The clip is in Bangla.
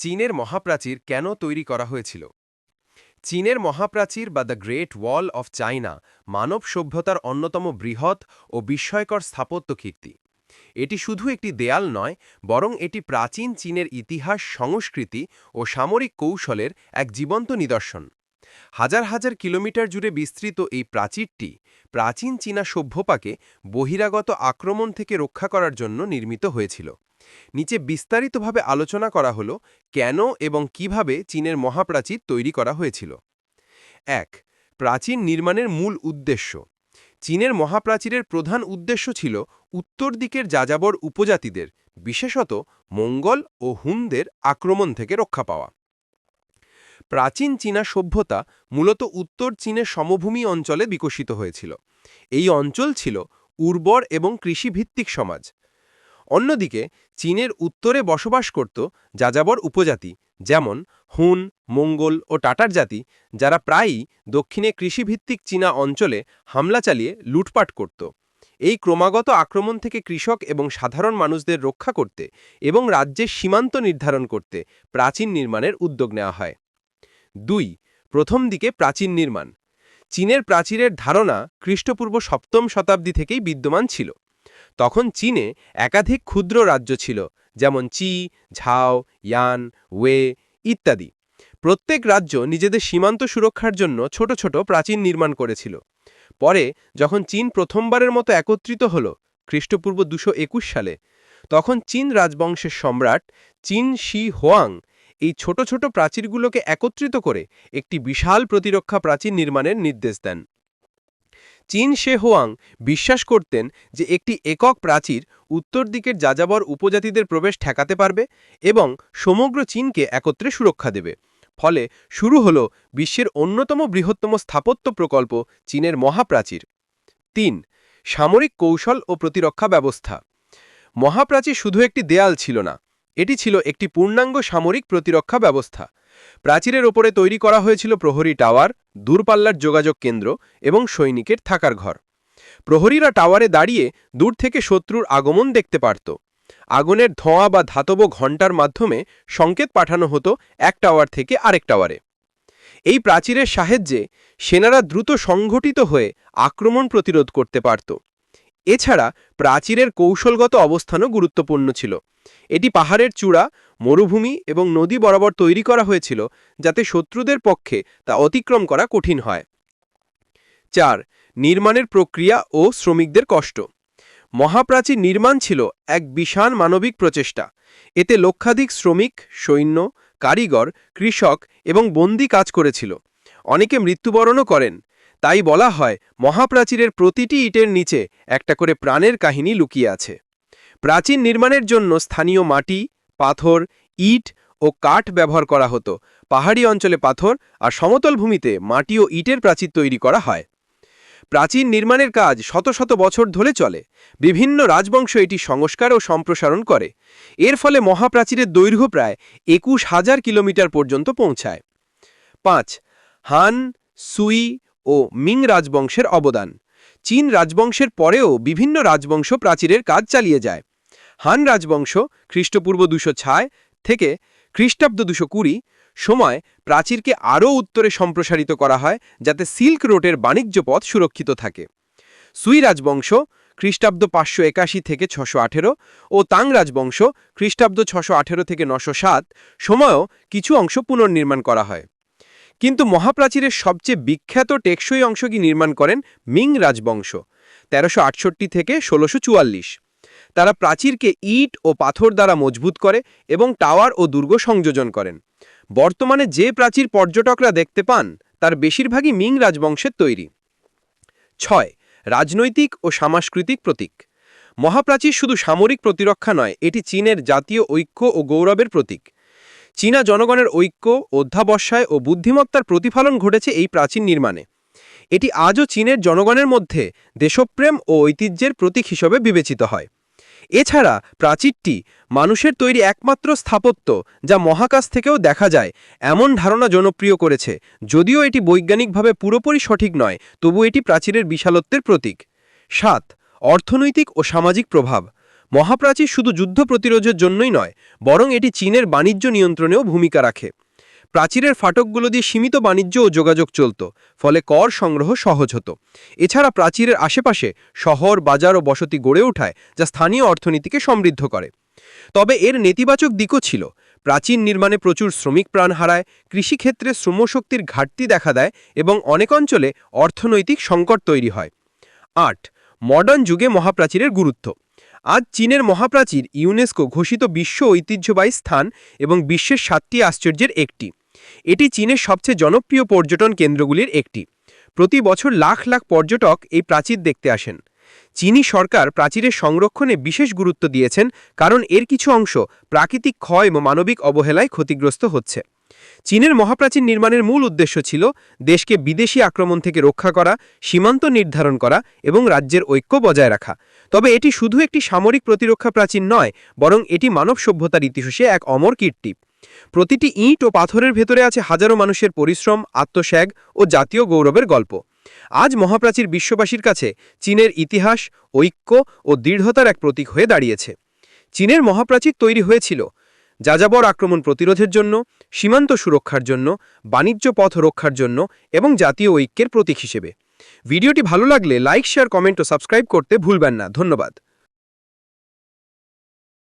চীনের মহাপ্রাচীর কেন তৈরি করা হয়েছিল? চীনের মহাপ্রাচীর বা the great wall of China মানব সভ্যতার অন্যতম বৃহৎ ও বিস্ময়কর স্থাপত্য কীর্তি। এটি শুধু একটি দেয়াল নয়, বরং এটি প্রাচীন চীনের ইতিহাস, সংস্কৃতি ও সামরিক কৌশলের এক জীবন্ত নিদর্শন। হাজার হাজার কিলোমিটার জুড়ে বিস্তৃত এই প্রাচীরটি প্রাচীন চীনা সভ্যপাকে বহিরাগত আক্রমণ থেকে রক্ষা করার জন্য নির্মিত হয়েছিল। নিচে বিস্তারিতভাবে আলোচনা করা হল কেন এবং কীভাবে চীনের মহাপ্রাচীর তৈরি করা হয়েছিল। এক, প্রাচীন নির্মাণের মূল উদ্দেশ্য। চীনের মহাপ্রাচীরের প্রধান উদ্দেশ্য ছিল উত্তর দিকের যাযাবর উপজাতিদের, বিশেষত মঙ্গল ও হুনদের আক্রমণ থেকে রক্ষা পাওয়া। প্রাচীন চীনা সভ্যতা মূলত উত্তর চীনের সমভূমি অঞ্চলে বিকশিত হয়েছিল। এই অঞ্চল ছিল উর্বর এবং কৃষিভিত্তিক সমাজ। অন্যদিকে চীনের উত্তরে বসবাস করত যাযাবর উপজাতি, যেমন হুন, মঙ্গল ও টাটার জাতি, যারা প্রায়ই দক্ষিণে কৃষিভিত্তিক চীনা অঞ্চলে হামলা চালিয়ে লুটপাট করত। এই ক্রমাগত আক্রমণ থেকে কৃষক এবং সাধারণ মানুষদের রক্ষা করতে এবং রাজ্যের সীমান্ত নির্ধারণ করতে প্রাচীন নির্মাণের উদ্যোগ নেওয়া হয়। দুই, প্রথম দিকে প্রাচীন নির্মাণ। চীনের প্রাচীরের ধারণা খ্রিস্টপূর্ব সপ্তম শতাব্দী থেকেই বিদ্যমান ছিল। তখন চীনে একাধিক ক্ষুদ্র রাজ্য ছিল, যেমন চি, ঝাও, ইয়ান, ওয়ে ইত্যাদি। প্রত্যেক রাজ্য নিজেদের সীমান্ত সুরক্ষার জন্য ছোট ছোট প্রাচীন নির্মাণ করেছিল। পরে যখন চীন প্রথমবারের মতো একত্রিত হল, খ্রিস্টপূর্ব দুশো সালে, তখন চীন রাজবংশের সম্রাট চীন শি হোয়াং এই ছোট ছোট প্রাচীরগুলোকে একত্রিত করে একটি বিশাল প্রতিরক্ষা প্রাচীর নির্মাণের নির্দেশ দেন। চীন শে হোয়াং বিশ্বাস করতেন যে একটি একক প্রাচীর উত্তর দিকের যাযাবর উপজাতিদের প্রবেশ ঠেকাতে পারবে এবং সমগ্র চীনকে একত্রে সুরক্ষা দেবে। ফলে শুরু হল বিশ্বের অন্যতম বৃহত্তম স্থাপত্য প্রকল্প চীনের মহাপ্রাচীর। তিন, সামরিক কৌশল ও প্রতিরক্ষা ব্যবস্থা। মহাপ্রাচীর শুধু একটি দেয়াল ছিল না, এটি ছিল একটি পূর্ণাঙ্গ সামরিক প্রতিরক্ষা ব্যবস্থা। প্রাচীরের ওপরে তৈরি করা হয়েছিল প্রহরী টাওয়ার, দূরপাল্লার যোগাযোগ কেন্দ্র এবং সৈনিকের থাকার ঘর। প্রহরীরা টাওয়ারে দাঁড়িয়ে দূর থেকে শত্রুর আগমন দেখতে পারত। আগুনের ধোঁয়া বা ধাতব ঘণ্টার মাধ্যমে সংকেত পাঠানো হতো এক টাওয়ার থেকে আরেক টাওয়ারে। এই প্রাচীরের সাহায্যে সেনারা দ্রুত সংঘটিত হয়ে আক্রমণ প্রতিরোধ করতে পারত। এছাড়া প্রাচীরের কৌশলগত অবস্থানও গুরুত্বপূর্ণ ছিল। এটি পাহাড়ের চূড়া, মরুভূমি এবং নদী বরাবর তৈরি করা হয়েছিল, যাতে শত্রুদের পক্ষে তা অতিক্রম করা কঠিন হয়। চার, নির্মাণের প্রক্রিয়া ও শ্রমিকদের কষ্ট। মহাপ্রাচীর নির্মাণ ছিল এক বিশাল মানবিক প্রচেষ্টা। এতে লক্ষাধিক শ্রমিক, সৈন্য, কারিগর, কৃষক এবং বন্দি কাজ করেছিল। অনেকে মৃত্যুবরণও করেন। তাই বলা হয়, মহাপ্রাচীরের প্রতিটি ইটের নিচে একটা করে প্রাণের কাহিনী লুকিয়ে আছে। প্রাচীন নির্মাণের জন্য স্থানীয় মাটি, পাথর, ইট ও কাঠ ব্যবহার করা হতো। পাহাড়ি অঞ্চলে পাথর আর সমতল ভূমিতে মাটি ও ইটের প্রাচীর তৈরি করা হয়। প্রাচীন নির্মাণের কাজ শত শত বছর ধরে চলে। বিভিন্ন রাজবংশ এটি সংস্কার ও সম্প্রসারণ করে। এর ফলে মহাপ্রাচীরের দৈর্ঘ্য প্রায় একুশ হাজার কিলোমিটার পর্যন্ত পৌঁছায়। পাঁচ, হান, সুই ও মিং রাজবংশের অবদান। চীন রাজবংশের পরেও বিভিন্ন রাজবংশ প্রাচীরের কাজ চালিয়ে যায়। হান রাজবংশ খ্রিস্টপূর্ব দুশো থেকে খ্রিস্টাব্দ দুশো কুড়ি সময় প্রাচীরকে আরও উত্তরে সম্প্রসারিত করা হয় যাতে সিল্ক রোডের বাণিজ্য পথ সুরক্ষিত থাকে। সুই রাজবংশ খ্রিস্টাব্দ পাঁচশো একাশি থেকে ছশো আঠেরো ও তাং রাজবংশ খ্রিস্টাব্দ ছশো আঠেরো থেকে নশো সাত সময়ও কিছু অংশ পুনর্নির্মাণ করা হয়। কিন্তু মহাপ্রাচীরের সবচেয়ে বিখ্যাত টেকসই অংশ কি নির্মাণ করেন মিং রাজবংশ, তেরোশো থেকে ষোলোশো তারা প্রাচীরকে ইট ও পাথর দ্বারা মজবুত করে এবং টাওয়ার ও দুর্গ সংযোজন করেন। বর্তমানে যে প্রাচীর পর্যটকরা দেখতে পান, তার বেশিরভাগই মিং রাজবংশের তৈরি। ছয়, রাজনৈতিক ও সাংস্কৃতিক প্রতীক। মহাপ্রাচীর শুধু সামরিক প্রতিরক্ষা নয়, এটি চীনের জাতীয় ঐক্য ও গৌরবের প্রতীক। চীনা জনগণের ঐক্য, অধ্যাবসায় ও বুদ্ধিমত্তার প্রতিফলন ঘটেছে এই প্রাচীন নির্মাণে। এটি আজও চীনের জনগণের মধ্যে দেশপ্রেম ও ঐতিহ্যের প্রতীক হিসেবে বিবেচিত হয়। এছাড়া প্রাচীরটি মানুষের তৈরি একমাত্র স্থাপত্য যা মহাকাশ থেকেও দেখা যায়, এমন ধারণা জনপ্রিয় করেছে, যদিও এটি বৈজ্ঞানিকভাবে পুরোপুরি সঠিক নয়, তবু এটি প্রাচীরের বিশালত্বের প্রতীক। সাত, অর্থনৈতিক ও সামাজিক প্রভাব। মহাপ্রাচীর শুধু যুদ্ধ প্রতিরোধের জন্যই নয়, বরং এটি চীনের বাণিজ্য নিয়ন্ত্রণেও ভূমিকা রাখে। প্রাচীরের ফাটকগুলো দিয়ে সীমিত বাণিজ্য ও যোগাযোগ চলত, ফলে কর সংগ্রহ সহজ হতো। এছাড়া প্রাচীরের আশেপাশে শহর, বাজার ও বসতি গড়ে ওঠায়, যা স্থানীয় অর্থনীতিকে সমৃদ্ধ করে। তবে এর নেতিবাচক দিকও ছিল। প্রাচীন নির্মাণে প্রচুর শ্রমিক প্রাণ হারায়, কৃষিক্ষেত্রে শ্রমশক্তির ঘাটতি দেখা দেয় এবং অনেক অঞ্চলে অর্থনৈতিক সংকট তৈরি হয়। আট মডার্ন যুগে মহাপ্রাচীরের গুরুত্ব। আজ চীনের মহাপ্রাচীর ইউনেস্কো ঘোষিত বিশ্ব ঐতিহ্যবাহী স্থান এবং বিশ্বের সাতটি আশ্চর্যের একটি। এটি চীনের সবচেয়ে জনপ্রিয় পর্যটন কেন্দ্রগুলির একটি। প্রতি বছর লাখ লাখ পর্যটক এই প্রাচীর দেখতে আসেন। চীনী সরকার প্রাচীরের সংরক্ষণে বিশেষ গুরুত্ব দিয়েছেন কারণ এর কিছু অংশ প্রাকৃতিক ক্ষয় এবং মানবিক অবহেলায় ক্ষতিগ্রস্ত হচ্ছে। চীনের মহাপ্রাচীর নির্মাণের মূল উদ্দেশ্য ছিল দেশকে বিদেশি আক্রমণ থেকে রক্ষা করা, সীমান্ত নির্ধারণ করা এবং রাজ্যের ঐক্য বজায় রাখা। তবে এটি শুধু একটি সামরিক প্রতিরক্ষা প্রাচীর নয়, বরং এটি মানব সভ্যতার ইতিহাসে এক অমর কীর্তি। প্রতিটি ইঁট ও পাথরের ভেতরে আছে হাজারো মানুষের পরিশ্রম, আত্মত্যাগ ও জাতীয় গৌরবের গল্প। আজ মহাপ্রাচীর বিশ্ববাসীর কাছে চীনের ইতিহাস, ঐক্য ও দৃঢ়তার এক প্রতীক হয়ে দাঁড়িয়েছে। চীনের মহাপ্রাচীর তৈরি হয়েছিল যাযাবর আক্রমণ প্রতিরোধের জন্য, সীমান্ত সুরক্ষার জন্য, বাণিজ্য পথ রক্ষার জন্য এবং জাতীয় ঐক্যের প্রতীক হিসেবে। ভিডিওটি ভালো লাগলে লাইক, শেয়ার, কমেন্ট ও সাবস্ক্রাইব করতে ভুলবেন না। ধন্যবাদ।